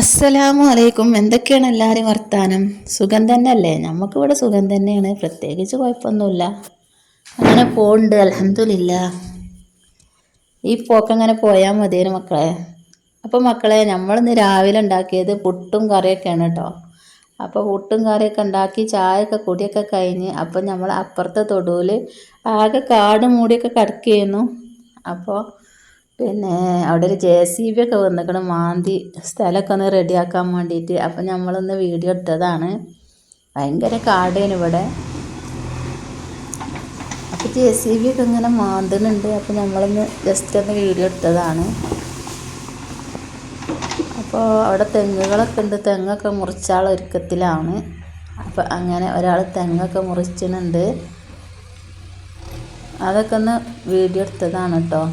അസ്സലാമു അലൈക്കും. എന്തൊക്കെയാണ് എല്ലാവരും വർത്താനം? സുഖം തന്നെ അല്ലേ നമുക്കിവിടെ സുഖം തന്നെയാണ്. പ്രത്യേകിച്ച് കുഴപ്പമൊന്നുമില്ല. അങ്ങനെ പോകുന്നുണ്ട് അലഹമില്ല ഈ പോക്കങ്ങനെ പോയാൽ മതിയേനു മക്കളെ. അപ്പോൾ മക്കളെ നമ്മളിന്ന് രാവിലെ ഉണ്ടാക്കിയത് പുട്ടും കറിയൊക്കെയാണ് കേട്ടോ. അപ്പോൾ പുട്ടും കറിയൊക്കെ ഉണ്ടാക്കി ചായയൊക്കെ കുടിയൊക്കെ കഴിഞ്ഞ് അപ്പോൾ നമ്മൾ അപ്പുറത്തെ തൊടുവിൽ ആകെ കാട് മൂടിയൊക്കെ കിടക്കുകയായിരുന്നു. അപ്പോൾ പിന്നെ അവിടെ ഒരു ജെ സി ബി ഒക്കെ വന്നിക്കണം. മാന്തി സ്ഥലമൊക്കെ ഒന്ന് റെഡിയാക്കാൻ വേണ്ടിയിട്ട് അപ്പം നമ്മളൊന്ന് വീഡിയോ എടുത്തതാണ്. ഭയങ്കര കാടേനു ഇവിടെ. അപ്പോൾ ജെ സി ബി ഒക്കെ ഇങ്ങനെ മാന്തുന്നുണ്ട്. അപ്പോൾ നമ്മളൊന്ന് ജസ്റ്റ് ഒന്ന് വീഡിയോ എടുത്തതാണ്. അപ്പോൾ അവിടെ തെങ്ങുകളൊക്കെ ഉണ്ട്. തെങ്ങൊക്കെ മുറിച്ചാൽ ഒരുക്കത്തിലാണ്. അപ്പോൾ അങ്ങനെ ഒരാൾ തെങ്ങൊക്കെ മുറിച്ചിട്ടുണ്ട്. അതൊക്കെ ഒന്ന് വീഡിയോ എടുത്തതാണ് കേട്ടോ.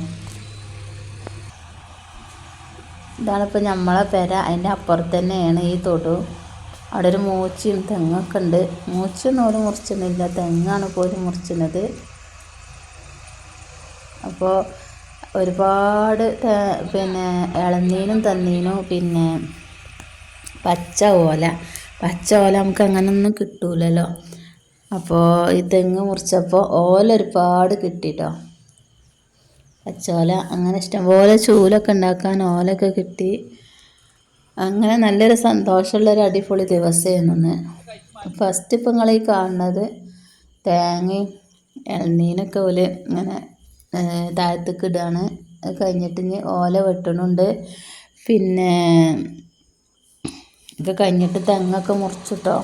ഇതാണിപ്പോൾ നമ്മളെ പെര. അതിന്റെ അപ്പുറത്ത് തന്നെയാണ് ഈ തൊടു. അവിടെ ഒരു മൂച്ചയും തെങ്ങൊക്കെ ഉണ്ട്. മൂച്ചൊന്നും ഒരു മുറിച്ചൊന്നുമില്ല തെങ്ങാണ് പോലും മുറിച്ചിരുന്നത് അപ്പോൾ ഒരുപാട് പിന്നെ ഇളനീനും തന്നീനും. പിന്നെ പച്ച ഓല. പച്ച ഓല നമുക്ക് അങ്ങനൊന്നും കിട്ടൂലല്ലോ. അപ്പോൾ ഈ തെങ്ങ് മുറിച്ചപ്പോൾ ഓല ഒരുപാട് കിട്ടിട്ടോ. പച്ചോല അങ്ങനെ ഇഷ്ടംപോലെ ചൂലൊക്കെ ഉണ്ടാക്കാൻ ഓലൊക്കെ കിട്ടി. അങ്ങനെ നല്ലൊരു സന്തോഷമുള്ളൊരു അടിപൊളി ദിവസമായിരുന്നു ഫസ്റ്റ് ഇപ്പം നിങ്ങൾ ഈ കാണുന്നത് തേങ്ങയും ഇളനീനൊക്കെ പോലെ ഇങ്ങനെ താഴത്തേക്ക് ഇടുകയാണ് അത് കഴിഞ്ഞിട്ട് ഇനി ഓല വെട്ടണുണ്ട്. പിന്നെ ഇത് കഴിഞ്ഞിട്ട് തെങ്ങൊക്കെ മുറിച്ചിട്ടോ.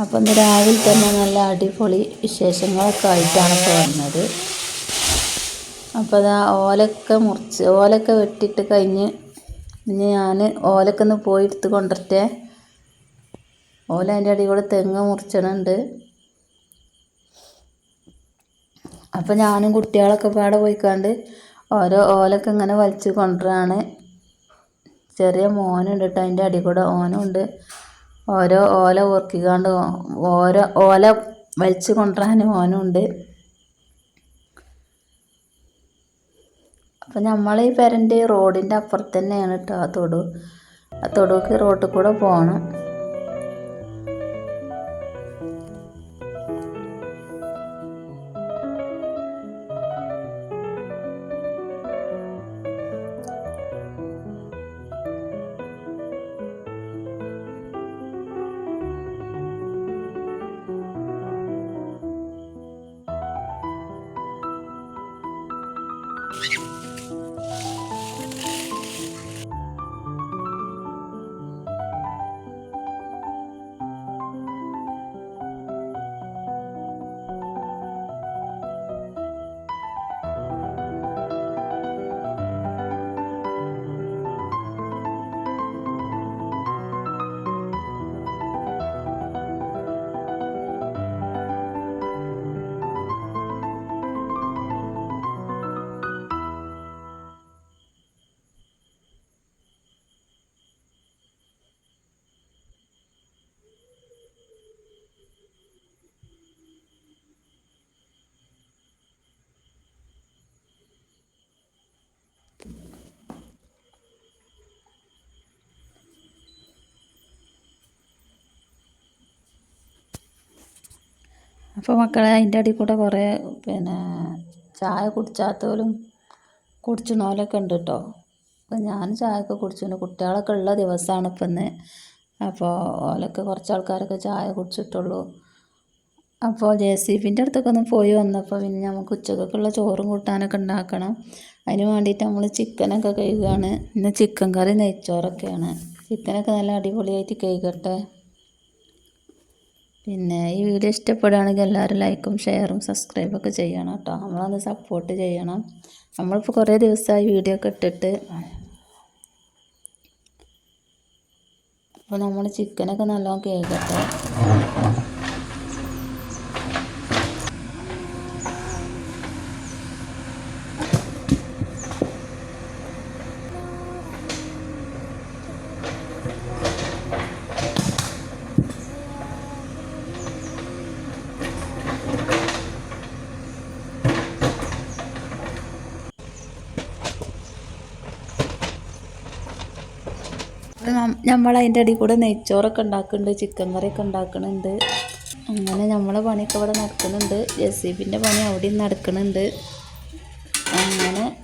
അപ്പം ഇന്ന് രാവിലെ തന്നെ നല്ല അടിപൊളി വിശേഷങ്ങളൊക്കെ ആയിട്ടാണ് ഇപ്പോൾ വന്നത് അപ്പോൾ അതാ ഓലൊക്കെ മുറിച്ച് ഓലൊക്കെ വെട്ടിയിട്ട് കഴിഞ്ഞ് ഇനി ഞാൻ ഓലൊക്കെ ഒന്ന് പോയി എടുത്ത് കൊണ്ടിട്ടേ ഓല അതിന്റെ അടി കൂടെ തെങ്ങ് മുറിച്ചണുണ്ട്. അപ്പോൾ ഞാനും കുട്ടികളൊക്കെ പാടെ പോയിക്കാണ്ട് ഓരോ ഓലൊക്കെ ഇങ്ങനെ വലിച്ചു കൊണ്ടുവരാണ്. ചെറിയ മോനുണ്ട് കേട്ടോ അതിന്റെ അടി കൂടെ ഓനും ഉണ്ട് ഓരോ ഓല ഓർക്കിക്കാണ്ട് ഓരോ ഓല വലിച്ചു കൊണ്ടുവരാൻ ഓനുണ്ട്. അപ്പം നമ്മൾ ഈ പെരന്റെ റോഡിന്റെ അപ്പുറത്ത് തന്നെയാണ് കേട്ടോ ആ തൊടു. ആ തൊടുക്ക് റോട്ടിൽ കൂടെ പോകണം അപ്പോൾ മക്കളെ അതിന്റെ അടിയിൽ കൂടെ കുറേ പിന്നെ ചായ കുടിച്ചാത്തവരും കുടിച്ചണോലൊക്കെ ഉണ്ട് കേട്ടോ അപ്പോൾ ഞാൻ ചായയൊക്കെ കുടിച്ചു. കുട്ടികളൊക്കെ ഉള്ള ദിവസമാണ് ഇപ്പം ഇന്ന്. അപ്പോൾ ഓലൊക്കെ കുറച്ച് ആൾക്കാരൊക്കെ ചായ കുടിച്ചിട്ടുള്ളൂ. അപ്പോൾ ജെ സി ബിന്റെ അടുത്തൊക്കെ ഒന്ന് പോയി വന്നപ്പോൾ പിന്നെ നമുക്ക് ഉച്ചക്കൊക്കെയുള്ള ചോറും കൂട്ടാനൊക്കെ ഉണ്ടാക്കണം. അതിന് വേണ്ടിയിട്ട് നമ്മൾ ചിക്കനൊക്കെ കഴുകുകയാണ് പിന്നെ ചിക്കൻ കറി നെയ്ച്ചോറൊക്കെയാണ്. ചിക്കനൊക്കെ നല്ല അടിപൊളിയായിട്ട് കഴുകട്ടെ. പിന്നെ ഈ വീഡിയോ ഇഷ്ടപ്പെടുകയാണെങ്കിൽ എല്ലാവരും ലൈക്കും ഷെയറും സബ്സ്ക്രൈബൊക്കെ ചെയ്യണം കേട്ടോ. നമ്മളൊന്ന് സപ്പോർട്ട് ചെയ്യണം. നമ്മളിപ്പോൾ കുറേ ദിവസമായി വീഡിയോ ഒക്കെ ഇട്ടിട്ട്. അപ്പോൾ നമ്മൾ ചിക്കനൊക്കെ നല്ലോണം കേൾക്കട്ടെ നമ്മൾ അതിന്റെ ഇടയിൽ കൂടെ നെയ്ച്ചോറൊക്കെ ഉണ്ടാക്കുന്നുണ്ട് ചിക്കൻ കറിയൊക്കെ ഉണ്ടാക്കുന്നുണ്ട്. അങ്ങനെ നമ്മളെ പണിയൊക്കെ ഇവിടെ നടക്കുന്നുണ്ട്. ജസീബിന്റെ പണി അവിടെയും നടക്കുന്നുണ്ട്. അങ്ങനെ.